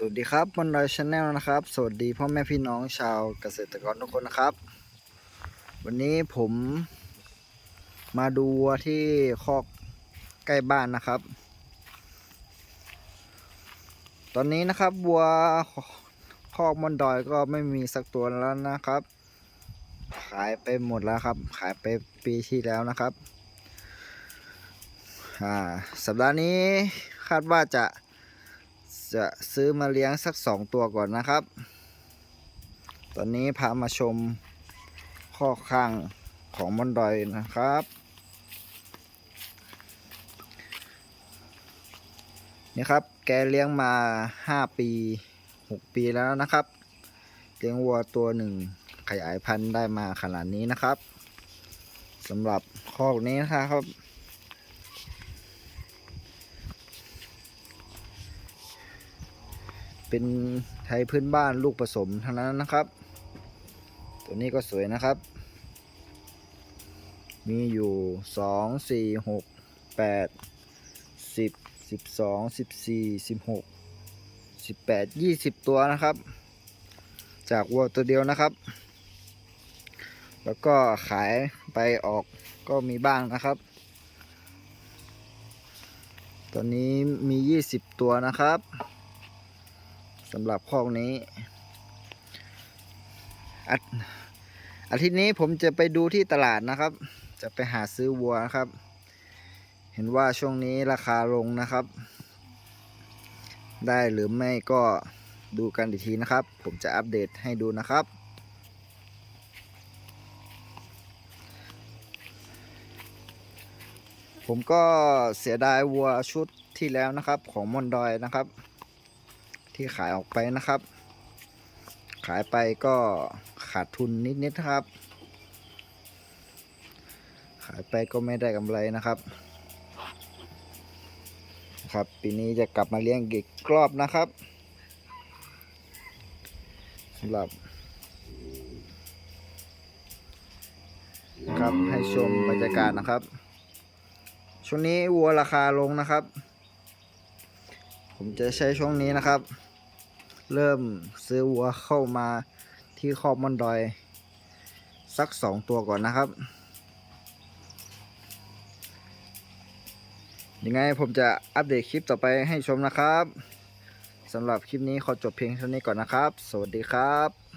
สวัสดีครับบอนดอยชาแนลนะครับ สวัสดีพ่อแม่พี่น้องชาวเกษตรกรทุกคนนะครับ วันนี้ผมมาดูวัวที่คอกใกล้บ้านนะครับ ตอนนี้นะครับวัวคอกมอนดอยก็ไม่มีสักตัวแล้วนะครับ ขายไปหมดแล้วครับ ขายไปปีที่แล้วนะครับ อ่าสัปดาห์นี้คาดว่าจะ จะซื้อมาเลี้ยงสักสองตัวก่อนนะครับ ตอนนี้พามาชมข้อข้างของมอนดอยนะครับ นี่ครับแกเลี้ยงมา 5 ปี 6 ปีแล้วนะครับ เลี้ยงวัวตัวหนึ่งขยายพันธุ์ได้มาขนาดนี้นะครับสำหรับคอกนี้นะครับ เป็นไทยพื้นบ้านลูกผสมทั้งนั้นนะครับ ตัวนี้ก็สวยนะครับ มีอยู่สองสี่หกแปดสิบสิบสองสิบสี่สิบหกสิบแปดยี่สิบตัวนะครับ จากวัวตัวเดียวนะครับ แล้วก็ขายไปออกก็มีบ้างนะครับ ตอนนี้มี20ตัวนะครับ สำหรับคอกนี้อาอาทิตย์นี้ผมจะไปดูที่ตลาดนะครับ จะไปหาซื้อวัวนะครับ เห็นว่าช่วงนี้ราคาลงนะครับ ได้หรือไม่ก็ดูกันอีกทีนะครับ ผมจะอัปเดตให้ดูนะครับ ผมก็เสียดายวัวชุดที่แล้วนะครับ ของมอนดอยนะครับ ที่ขายออกไปนะครับ ขายไปก็ขาดทุนนิดๆครับ ขายไปก็ไม่ได้กำไรนะครับครับปีนี้จะกลับมาเลี้ยงอีกรอบนะครับสำหรับครับให้ชมบรรยากาศนะครับ ช่วงนี้วัวราคาลงนะครับ ผมจะใช้ช่วงนี้นะครับ เริ่มซื้อวัวเข้ามาที่คอบมอนดอย สักสองตัวก่อนนะครับ ยังไงผมจะอัปเดตคลิปต่อไปให้ชมนะครับสำหรับคลิปนี้ขอจบเพียงเท่านี้ก่อนนะครับ สวัสดีครับ